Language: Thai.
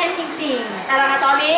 แน่นจริง ๆ เอาละค่ะตอนนี้